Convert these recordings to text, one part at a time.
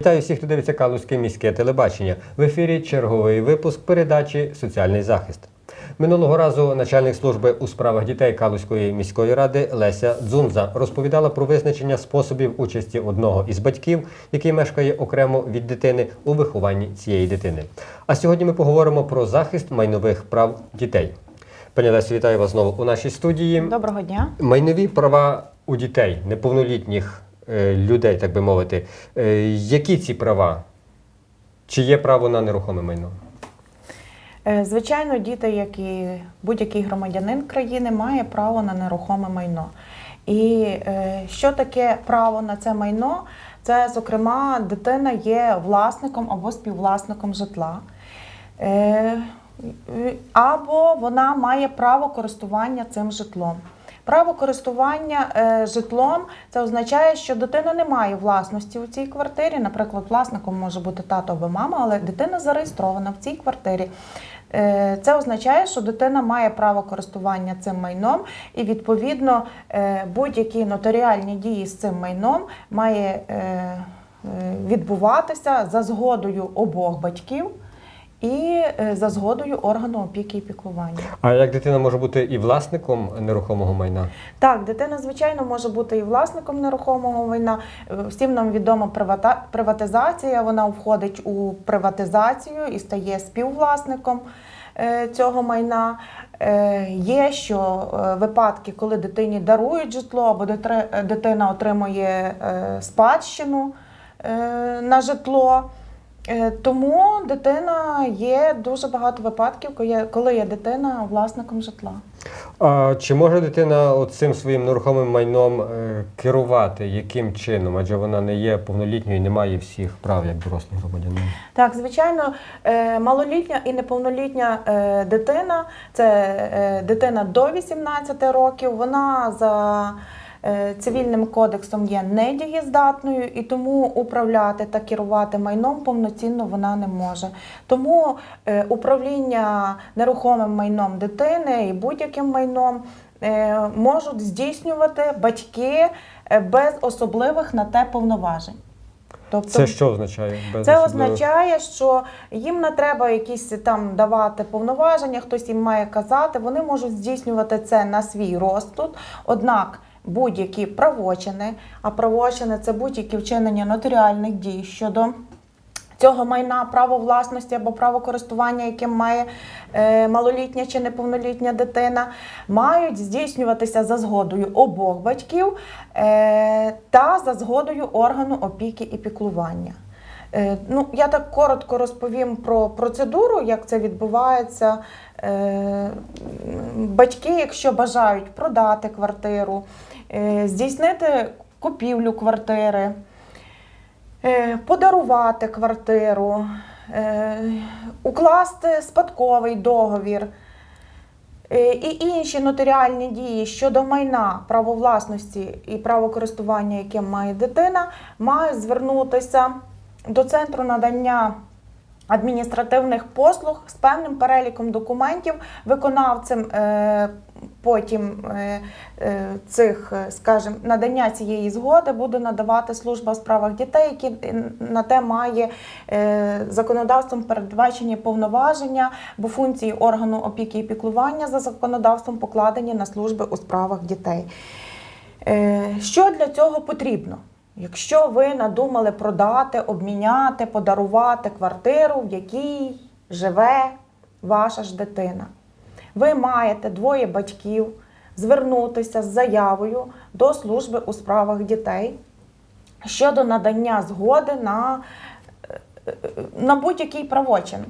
Вітаю всіх, хто дивиться Калузьке міське телебачення. В ефірі черговий випуск передачі Соціальний захист. Минулого разу начальник служби у справах дітей Калузької міської ради Леся Дзунза розповідала про визначення способів участі одного із батьків, який мешкає окремо від дитини у вихованні цієї дитини. А сьогодні ми поговоримо про захист майнових прав дітей. Пані Лесі, вітаю вас знову у нашій студії. Доброго дня. Майнові права у дітей, неповнолітніх людей, так би мовити. Е, які ці права? Чи є право на нерухоме майно? Е, Звичайно, діти, як і будь-який громадянин країни, має право на нерухоме майно. І е, що таке право на це майно? Це, зокрема, дитина є власником або співвласником житла. Е, або вона має право користування цим житлом. Право користування е, житлом це означає, що дитина не має власності у цій квартирі. Наприклад, власником може бути тато або мама, але дитина зареєстрована в цій квартирі. Е, Це означає, що дитина має право користування цим майном, і відповідно е, будь-які нотаріальні дії з цим майном має відбуватися за згодою обох батьків і е, за згодою органу опіки і піклування. А як дитина може бути і власником нерухомого майна? Так, дитина, звичайно, може бути і власником нерухомого майна. Е, Всім нам відома приватизація. Вона входить у приватизацію і стає співвласником е, цього майна. Є що випадки, коли дитині дарують житло, або дитина отримує спадщину на житло. Е, Тому дитина є дуже багато випадків, коли є- дитина власником житла. А чи може дитина от цим своїм нерухомим майном е, керувати? Яким чином? Адже вона не є повнолітньою і не має всіх прав як дорослий громадянин. Так, звичайно, е, малолітня і неповнолітня дитина це дитина до 18 років. Вона за цивільним кодексом є недієздатною, і тому управляти та керувати майном повноцінно вона не може. Тому е, управління нерухомим майном дитини і будь-яким майном. е, Можуть здійснювати батьки е, без особливих на те повноважень. Тобто, Це що означає? Без це особливих? означає, що їм не треба якісь там давати повноваження, хтось їм має казати. Вони можуть здійснювати це на свій розсуд. Однак будь-які правочини, а правочини це будь-які вчинення нотаріальних дій щодо. Цього майна право власності або право користування, яким має е, малолітня чи неповнолітня дитина, мають здійснюватися за згодою обох батьків е, та за згодою органу опіки і піклування. Е, ну, я так коротко розповім про процедуру, як це відбувається. Батьки, якщо бажають продати квартиру, здійснити купівлю квартири. Е, подарувати квартиру, е, укласти спадковий договір е, і інші нотаріальні дії щодо майна право власності і право користування, яким має дитина, мають звернутися до центру надання. Адміністративних послуг з певним переліком документів виконавцем е, потім е, е, цих, е, скажімо, надання цієї згоди буде надавати служба у справах дітей, які на те має законодавством передбачені повноваження, бо функції органу опіки і піклування за законодавством покладені на служби у справах дітей. Що для цього потрібно? Якщо ви надумали продати, обміняти, подарувати квартиру, в якій живе ваша ж дитина, ви маєте двоє батьків звернутися з заявою до служби у справах дітей щодо надання згоди на, е, е, на будь-який правочин.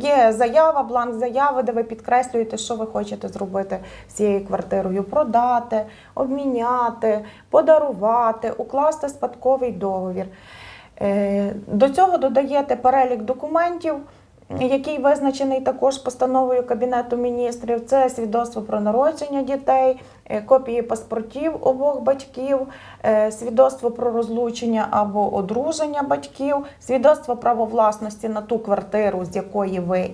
Є заява, бланк заяви, де ви підкреслюєте, що ви хочете зробити з цією квартирою: продати, обміняти, подарувати, укласти спадковий договір. Е, До цього додаєте перелік документів, який визначений також постановою Кабінету міністрів. Це свідоцтво про народження дітей, е, копії паспортів обох батьків, е, свідоцтво про розлучення або одруження батьків, свідоцтво право власності на ту квартиру, з якої ви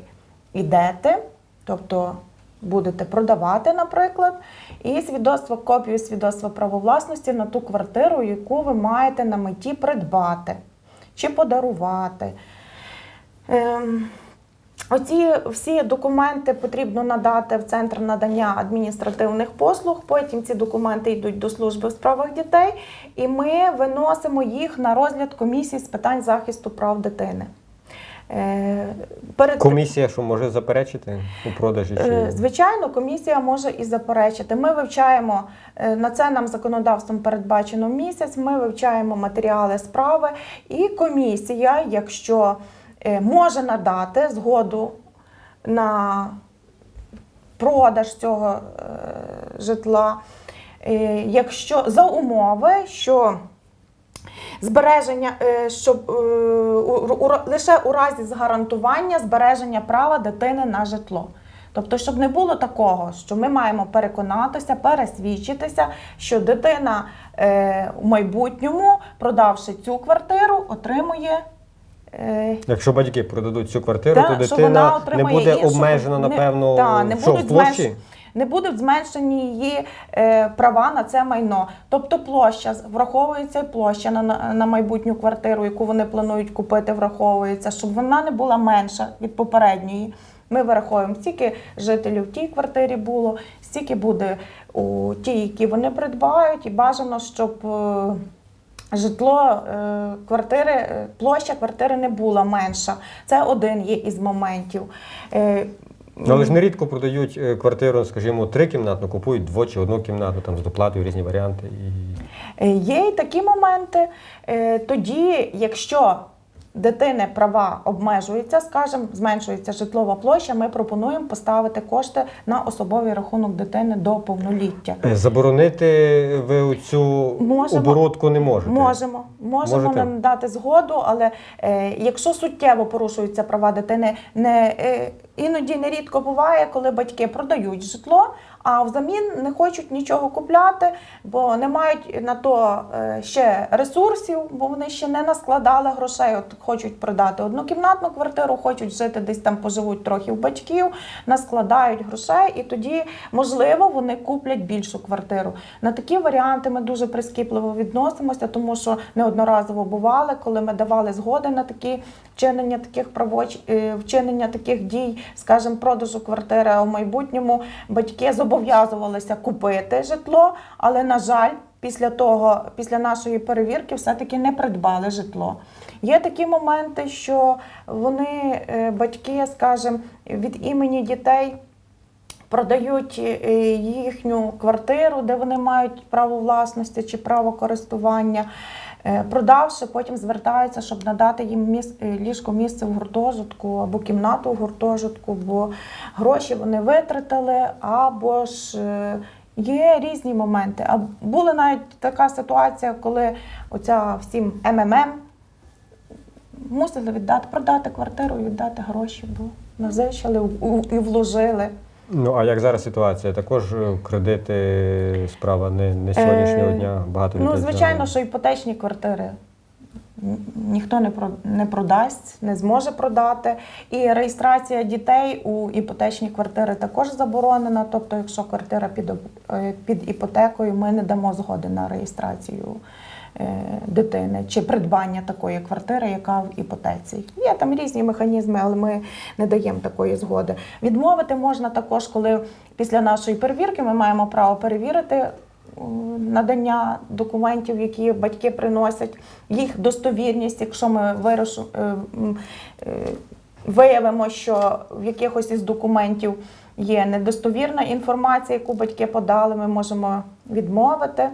йдете, тобто будете продавати, наприклад, і свідоцтво, копію свідоцтва правовласності на ту квартиру, яку ви маєте на меті придбати чи подарувати. Ем, Оці всі документи потрібно надати в центр надання адміністративних послуг. Потім ці документи йдуть до служби в справах дітей, і ми виносимо їх на розгляд комісії з питань захисту прав дитини. Е, Перед Комісія, що може заперечити у продажі? Е, Чи... Звичайно, комісія може і заперечити. Ми вивчаємо е, на це нам законодавством передбачено місяць. Ми вивчаємо матеріали справи, і комісія, якщо може надати згоду на продаж цього е, житла, е, якщо за умови, що збереження, е, е, у- лише у разі згарантування збереження права дитини на житло. Тобто, щоб не було такого, що ми маємо переконатися, пересвідчитися, що дитина е, у майбутньому, продавши цю квартиру, отримує. Е, Якщо батьки продадуть цю квартиру, та, то дитина не буде обмежена, напевно, та, не що, в площі? зменш- не будуть зменшені її е, права на це майно. Тобто площа враховується і площа на, на, майбутню квартиру, яку вони планують купити, враховується, щоб вона не була менша від попередньої. Ми вираховуємо, стільки жителів в тій квартирі було, стільки буде у тій, які вони придбають, і бажано, щоб. е, Житло е, квартири, е, площа квартири не була менша. Це один є із моментів. Е, Ну, але ж нерідко продають квартиру, скажімо, трикімнатну, купують дво чи одну кімнату, там з доплатою різні варіанти. І... Є і такі моменти. Тоді, якщо дитини права обмежуються, скажімо, зменшується житлова площа, ми пропонуємо поставити кошти на особовий рахунок дитини до повноліття. Е, Заборонити ви цю Можемо. оборудку не можете. Можемо, можемо Можете? нам дати згоду, але е, якщо суттєво порушуються права дитини, не е, іноді нерідко буває, коли батьки продають житло, а взамін не хочуть нічого купляти, бо не мають на то е, ще ресурсів, бо вони ще не наскладали грошей. От хочуть продати однокімнатну квартиру, хочуть жити десь там, поживуть трохи в батьків, наскладають грошей, і тоді, можливо, вони куплять більшу квартиру. На такі варіанти ми дуже прискіпливо відносимося, тому що неодноразово бували, коли ми давали згоди на такі вчинення таких правоч... е, вчинення таких дій, скажімо, продажу квартири, в майбутньому батьки зобов'язувалися купити житло, але на жаль. Після того, після нашої перевірки, все-таки не придбали житло. Є такі моменти, що вони, е, батьки, скажімо, від імені дітей продають е, їхню квартиру, де вони мають право власності чи право користування. Е, Продавши, потім звертаються, щоб надати їм е, ліжко місце в гуртожитку або кімнату в гуртожитку, бо гроші вони витратили, або ж е, є різні моменти. А була навіть така ситуація, коли оця всім МММ мусили віддати, продати квартиру віддати гроші, бо назичили і вложили. Ну а як зараз ситуація? Також е, кредити справа не, не сьогоднішнього Е, дня. Багато Ну, звичайно, що іпотечні квартири ніхто не про- не продасть, не зможе продати. І реєстрація дітей у іпотечні квартири також заборонена. Тобто, якщо квартира під, е, під іпотекою, ми не дамо згоди на реєстрацію дитини чи придбання такої квартири, яка в іпотеці. Є там різні механізми, але ми не даємо такої згоди. Відмовити можна також, коли після нашої перевірки ми маємо право перевірити е, надання документів, які батьки приносять, їх достовірність, якщо ми вирошу, е, е, виявимо, що в якихось із документів є недостовірна інформація, яку батьки подали, ми можемо відмовити.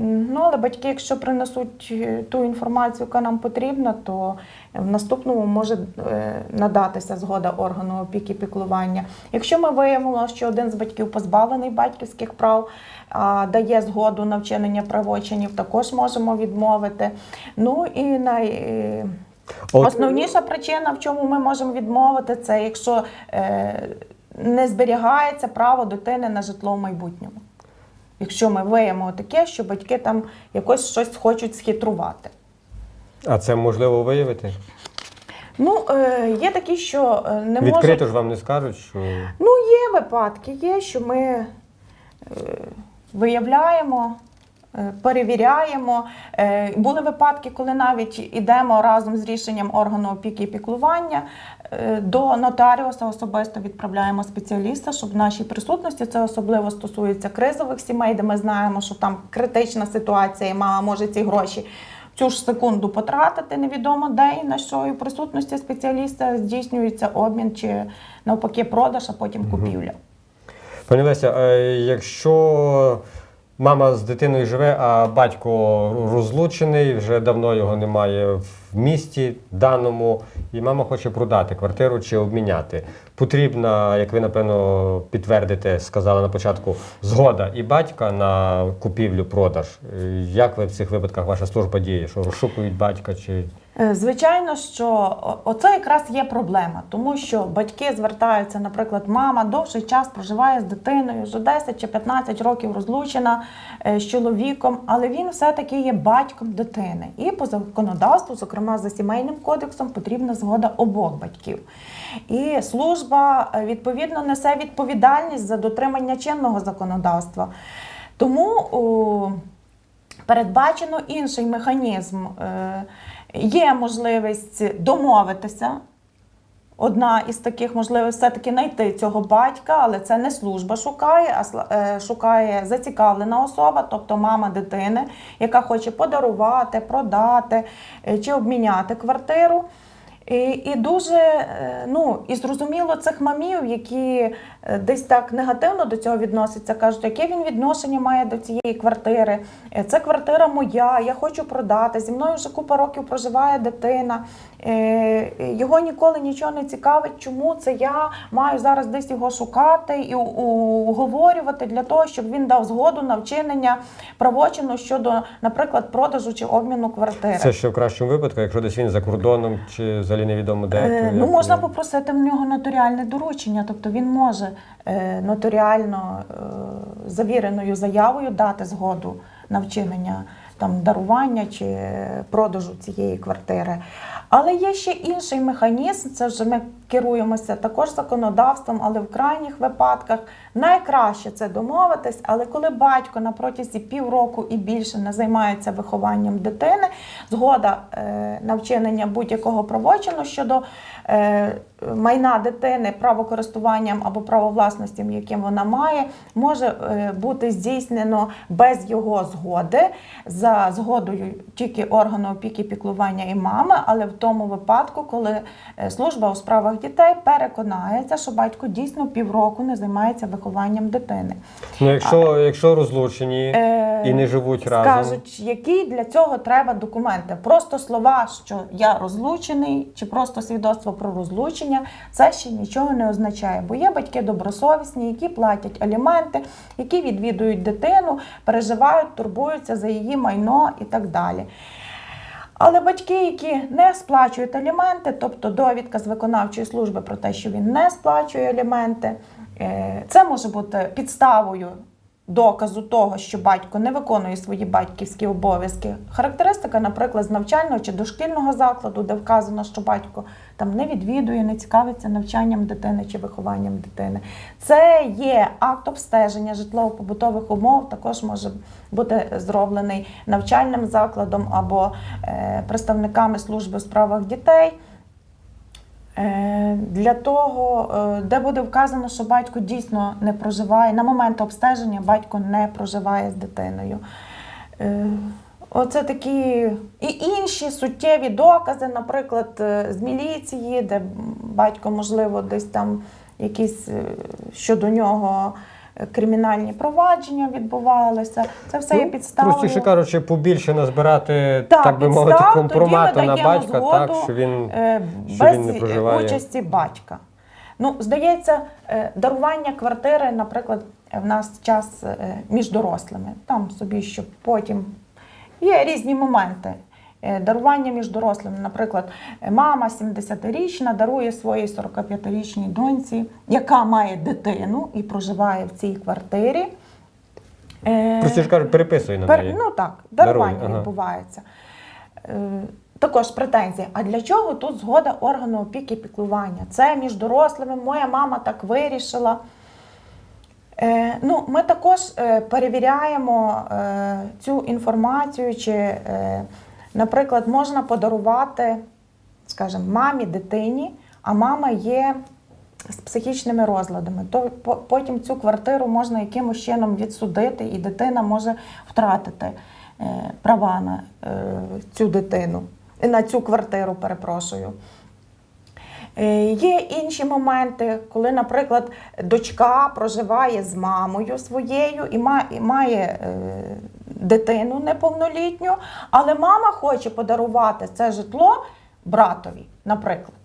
Ну, але батьки, якщо принесуть е, ту інформацію, яка нам потрібна, то в наступному може е, надатися згода органу опіки і піклування. Якщо ми виявимо, що один з батьків позбавлений батьківських прав, а дає згоду на вчинення правочинів, також можемо відмовити. Ну і най... е, От- Основніша причина, в чому ми можемо відмовити, це якщо не зберігається право дитини на житло в майбутньому. Якщо ми виявимо таке, що батьки там якось щось хочуть схитрувати. А це можливо виявити? Ну, е, є такі, що е, не Відкрито можуть. ж вам не скажуть, що Ну, є випадки є, що ми е, виявляємо, е, перевіряємо. Е, Були випадки, коли навіть йдемо разом з рішенням органу опіки і піклування до нотаріуса особисто відправляємо спеціаліста, щоб в нашій присутності це особливо стосується кризових сімей, де ми знаємо, що там критична ситуація, і мама може ці гроші. в Цю ж секунду потратити невідомо де і на що, і в присутності спеціаліста здійснюється обмін чи навпаки продаж, а потім купівля. Пані Леся, е, якщо мама з дитиною живе, а батько розлучений, вже давно його немає в місті даному, і мама хоче продати квартиру чи обміняти. Потрібна, як ви напевно підтвердите, сказали на початку, згода і батька на купівлю-продаж. Як ви в цих випадках ваша служба діє? Що розшукують батька чи Звичайно, що оце якраз є проблема, тому що батьки звертаються, наприклад, мама довший час проживає з дитиною, вже 10 чи 15 років розлучена е, з чоловіком, але він все-таки є батьком дитини. І по законодавству, зокрема за сімейним кодексом, потрібна згода обох батьків. І служба е, відповідно несе відповідальність за дотримання чинного законодавства. Тому о, передбачено інший механізм. Е, Є можливість домовитися. Одна із таких можливо, все-таки знайти цього батька, але це не служба шукає, а е, шукає зацікавлена особа, тобто мама дитини, яка хоче подарувати, продати е, чи обміняти квартиру. І, і дуже е, ну, і зрозуміло цих мамів, які е, десь так негативно до цього відносяться, кажуть, яке він відношення має до цієї квартири. Е, Це квартира моя, я хочу продати. Зі мною вже купа років проживає дитина. Його ніколи нічого не цікавить, чому це я маю зараз десь його шукати і уговорювати для того, щоб він дав згоду на вчинення правочину щодо, наприклад, продажу чи обміну квартири. це ще в кращому випадку, якщо десь він за кордоном чи взагалі невідомо де? Е, Ну, можна ви- попросити в нього нотаріальне доручення, тобто він може е, нотаріально е, завіреною заявою дати згоду на вчинення там дарування чи продажу цієї квартири. Але є ще інший механізм. Це вже ми керуємося також законодавством, але в крайніх випадках найкраще це домовитись. Але коли батько на протязі півроку і більше не займається вихованням дитини, згода е, на вчинення будь-якого правочину щодо е, майна дитини правокористуванням або правовласністю, яким вона має, може е, бути здійснено без його згоди за згодою тільки органу опіки піклування і мами, але в тому випадку, коли служба у справах дітей переконається, що батько дійсно півроку не займається вихованням дитини. Ну, якщо, якщо розлучені Е, і не живуть разом. Скажуть, які для цього треба документи. Просто слова, що я розлучений, чи просто свідоцтво про розлучення, це ще нічого не означає. Бо є батьки добросовісні, які платять аліменти, які відвідують дитину, переживають, турбуються за її майно і так далі. Але батьки, які не сплачують аліменти, тобто довідка з виконавчої служби про те, що він не сплачує аліменти, е, це може бути підставою доказу того, що батько не виконує свої батьківські обов'язки. Характеристика, наприклад, з навчального чи дошкільного закладу, де вказано, що батько там не відвідує, не цікавиться навчанням дитини чи вихованням дитини. Це є акт обстеження житлово-побутових умов, також може бути зроблений навчальним закладом або е, представниками служби у справах дітей. Е, Для того, е, де буде вказано, що батько дійсно не проживає, на момент обстеження батько не проживає з дитиною. Е, Оце такі і інші суттєві докази, наприклад, з міліції, де батько, можливо, десь там якісь щодо нього кримінальні провадження відбувалися. Це все є Ну, підставою. Простіше кажучи, побільше назбирати, Так, так, би мовити, компромату на батька, так, що він Е, що без він не проживає. участі батька. Ну, здається, е, дарування квартири, наприклад, в нас час е, між дорослими. Там собі, щоб потім є різні моменти. Е, Дарування між дорослими, наприклад, е, мама 70-річна дарує своїй 45-річній доньці, яка має дитину і проживає в цій квартирі. Е, простіше кажуть, переписує на неї. Ну так, дарування Дарує, ага. відбувається. Е, Також претензія. А для чого тут згода органу опіки і піклування? Це між дорослими, моя мама так вирішила. Е, ну, ми також е, перевіряємо е, цю інформацію, чи, е, наприклад, можна подарувати, скажімо, мамі, дитині, а мама є з психічними розладами. То потім цю квартиру можна якимось чином відсудити, і дитина може втратити е, права на е, цю дитину, на цю квартиру, перепрошую. Е, Є інші моменти, коли, наприклад, дочка проживає з мамою своєю і має е, дитину неповнолітню, але мама хоче подарувати це житло братові, наприклад,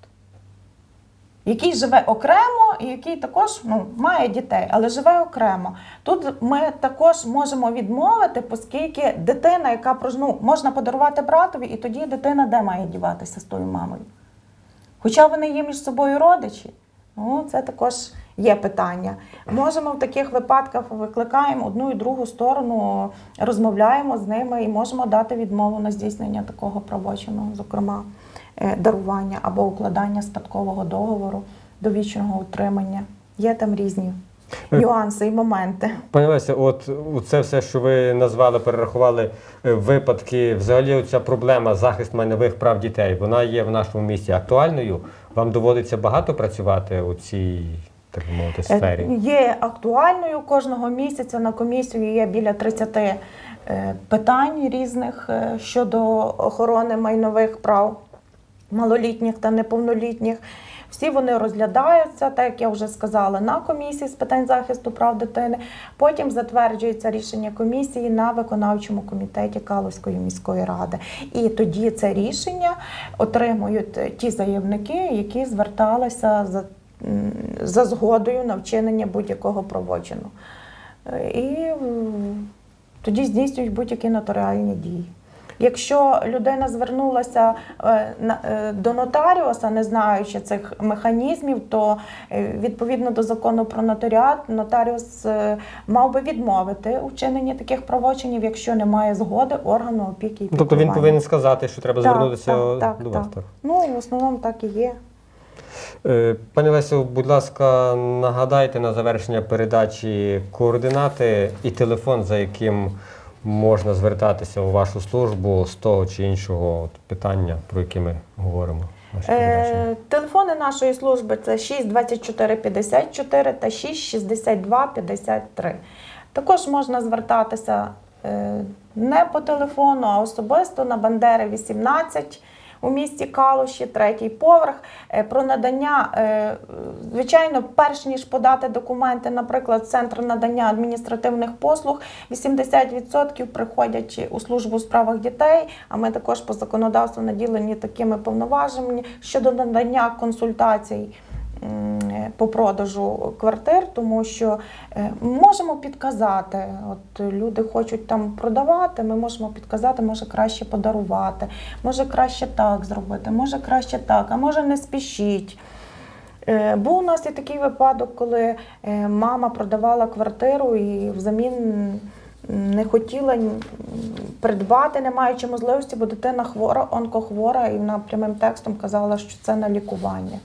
який живе окремо і який також ну, має дітей, але живе окремо. Тут ми також можемо відмовити, оскільки дитина, яка ну, можна подарувати братові, і тоді дитина де має діватися з тою мамою? Хоча вони є між собою родичі, ну це також є питання. Можемо в таких випадках викликаємо одну і другу сторону, розмовляємо з ними і можемо дати відмову на здійснення такого правочину, зокрема е, дарування або укладання спадкового договору довічного утримання. Є там різні нюанси і моменти. Пані Леся, от це все, що ви назвали, перерахували е, випадки. Взагалі, ця проблема захист майнових прав дітей, вона є в нашому місті актуальною. Вам доводиться багато працювати у цій, так би мовити, Е, сфері. Є актуальною кожного місяця на комісію є біля 30 е, питань різних е, щодо охорони майнових прав малолітніх та неповнолітніх. Всі вони розглядаються, так як я вже сказала, на комісії з питань захисту прав дитини. Потім затверджується рішення комісії на виконавчому комітеті Калузької міської ради. І тоді це рішення отримують е, ті заявники, які зверталися за, за згодою на вчинення будь-якого правочину. Е, І тоді здійснюють будь-які нотаріальні дії. Якщо людина звернулася е, е, до нотаріуса, не знаючи цих механізмів, то е, відповідно до закону про нотаріат, нотаріус мав би відмовити у вчиненні таких правочинів, якщо немає згоди органу опіки і Тобто він повинен сказати, що треба Так, звернутися так, так, до вас. Так. Ну в основному так і є. Е, Пані Лесю, будь ласка, нагадайте на завершення передачі координати і телефон, за яким можна звертатися у вашу службу з того чи іншого питання, про яке ми говоримо. Е, телефони нашої служби це 6 24 54 та 6 62 53. Також можна звертатися е, не по телефону, а особисто на Бандери 18 у місті Калуші, третій поверх. Е, Про надання, е, звичайно, перш ніж подати документи, наприклад, центр надання адміністративних послуг, 80% приходять у службу у справах дітей. А ми також по законодавству наділені такими повноваженнями щодо надання консультацій по продажу квартир, тому що е, можемо підказати. От люди хочуть там продавати, ми можемо підказати, може краще подарувати, може краще так зробити, може краще так, а може не спішіть. Е, Був у нас і такий випадок, коли е, мама продавала квартиру і взамін не хотіла придбати, не маючи можливості, бо дитина хвора, онкохвора, і вона прямим текстом казала, що це на лікування.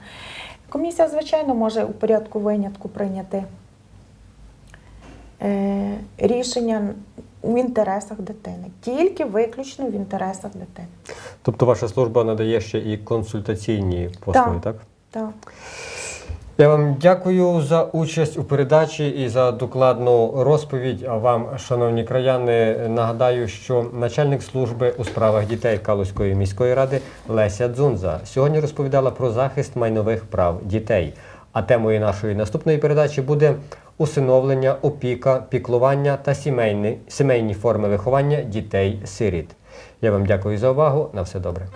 Комісія, звичайно, може у порядку винятку прийняти е, рішення в інтересах дитини, тільки виключно в інтересах дитини. Тобто ваша служба надає ще і консультаційні послуги, так? Так. Я вам дякую за участь у передачі і за докладну розповідь. А вам, шановні краяни, нагадаю, що начальник служби у справах дітей Калузької міської ради Леся Дзунза сьогодні розповідала про захист майнових прав дітей. А темою нашої наступної передачі буде усиновлення, опіка, піклування та сімейні, сімейні форми виховання дітей-сиріт. Я вам дякую за увагу. На все добре.